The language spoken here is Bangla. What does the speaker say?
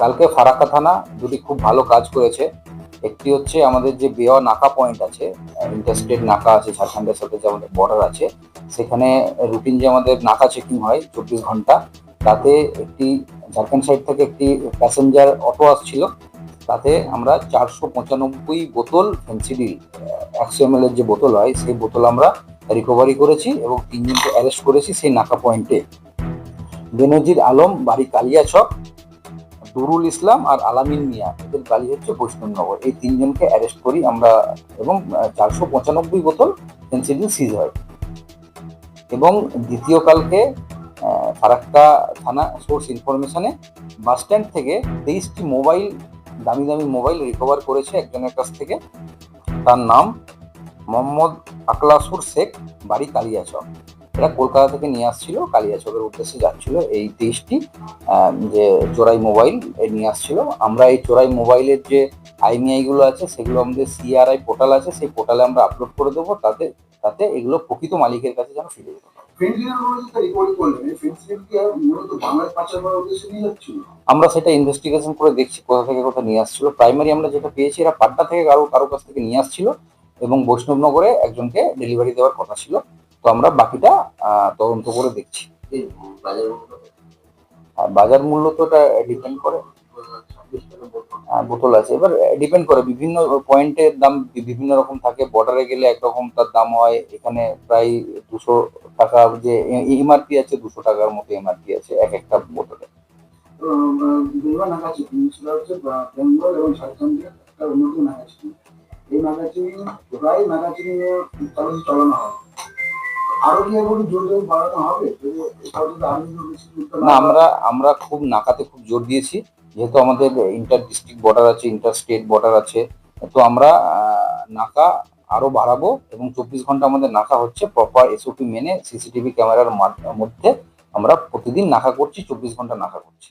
কালকে ফারাক্কা থানা দুটি খুব ভালো কাজ করেছে। একটি হচ্ছে আমাদের যে বেওয়া নাকা পয়েন্ট আছে ইন্টারস্টেট নাকা আছে, ঝাড়খণ্ডের সাথে যে আমাদের বর্ডার আছে, সেখানে রুটিন যে আমাদের নাকা চেকিং হয় চব্বিশ ঘণ্টা, তাতে একটি ঝাড়খণ্ড সাইড থেকে একটি প্যাসেঞ্জার অটো আসছিল, তাতে আমরা চারশো পঁচানব্বই বোতল ফেন্সিডিল একশো এম যে বোতল হয়, সেই বোতল আমরা রিকভারি করেছি এবং তিনজনকে অ্যারেস্ট করেছি সেই নাকা পয়েন্টে বেনজির আলম, বাড়ি কালিয়া কালিয়াছক দুরুল ইসলাম আর আলামিন মিয়া, এদের বাড়ি হচ্ছে বৈষ্ণবনগর। এই তিনজনকে অ্যারেস্ট করি আমরা এবং চারশো পঁচানব্বই বোতল ফেন্সিডিল সিজ হয়। এবং দ্বিতীয় কালকে ফারাক্কা থানা সোর্স ইনফরমেশনে বাস স্ট্যান্ড থেকে তেইশটি মোবাইল দামি দামি মোবাইল রিকভার করেছে একজনের কাছ থেকে। তার নাম মোহাম্মদ আকলাসুর শেখ, বাড়ি কালিয়াচক। এরা কলকাতা থেকে নিয়ে আসছিল কালিয়াচকের উদ্দেশ্যে যাচ্ছিল এই তেইশটি যে চোরাই মোবাইল নিয়ে আসছিল। আমরা এই চোরাই মোবাইলের যে আইমিআই গুলো আছে সেগুলো আমাদের সিআরআই পোর্টাল আছে সেই পোর্টালে আমরা আপলোড করে দেবো তাতে তাতে এগুলো প্রকৃত মালিকের কাছে যেন ফিরে যেতে আমরা সেটা ইনভেস্টিগেশন করে দেখছি কোথা থেকে কোথা নিয়ে আসছিল। প্রাইমারি আমরা যেটা পেয়েছি এরা পাট্টা থেকে কারও কারও কাছ থেকে নিয়ে আসছিল এবং বৈষ্ণবনগরে একজনকে ডেলিভারি দেওয়ার কথা ছিল। তো আমরা বাকিটা তদন্ত করে দেখছি। বাজার মূল্য আর বাজার মূল্য তো এটা ডিপেন্ড করে। বোতল। আছে। এবার ডিপেন্ড করে। বিভিন্ন পয়েন্টের দাম বিভিন্ন রকম থাকে। বর্ডারে গেলে একরকম তার দাম হয়। এখানে প্রায় দুশো টাকা যে এমআরপি আছে দুশো টাকার মতো এমআরপি আছে এক একটা বোতলে। বেঙ্গল নাগাচিনি সেটা হচ্ছে বা- বেঙ্গল এবং ঝাড়খণ্ডের একটা অন্যতম নাগাচিনি এই নাগাচিনি প্রায় নাগাচিনি চালানো চালানো হয়। না আমরা আমরা খুব নাকাতে খুব জোর দিয়েছি। যেহেতু আমাদের ইন্টার ডিস্ট্রিক্ট বর্ডার আছে ইন্টার স্টেট বর্ডার আছে, তো আমরা নাকা আরও বাড়াবো এবং চব্বিশ ঘণ্টা আমাদের নাকা হচ্ছে প্রপার এসওপি মেনে সিসিটিভি ক্যামেরার মধ্যে আমরা প্রতিদিন নাকা করছি, চব্বিশ ঘণ্টা নাকা করছি।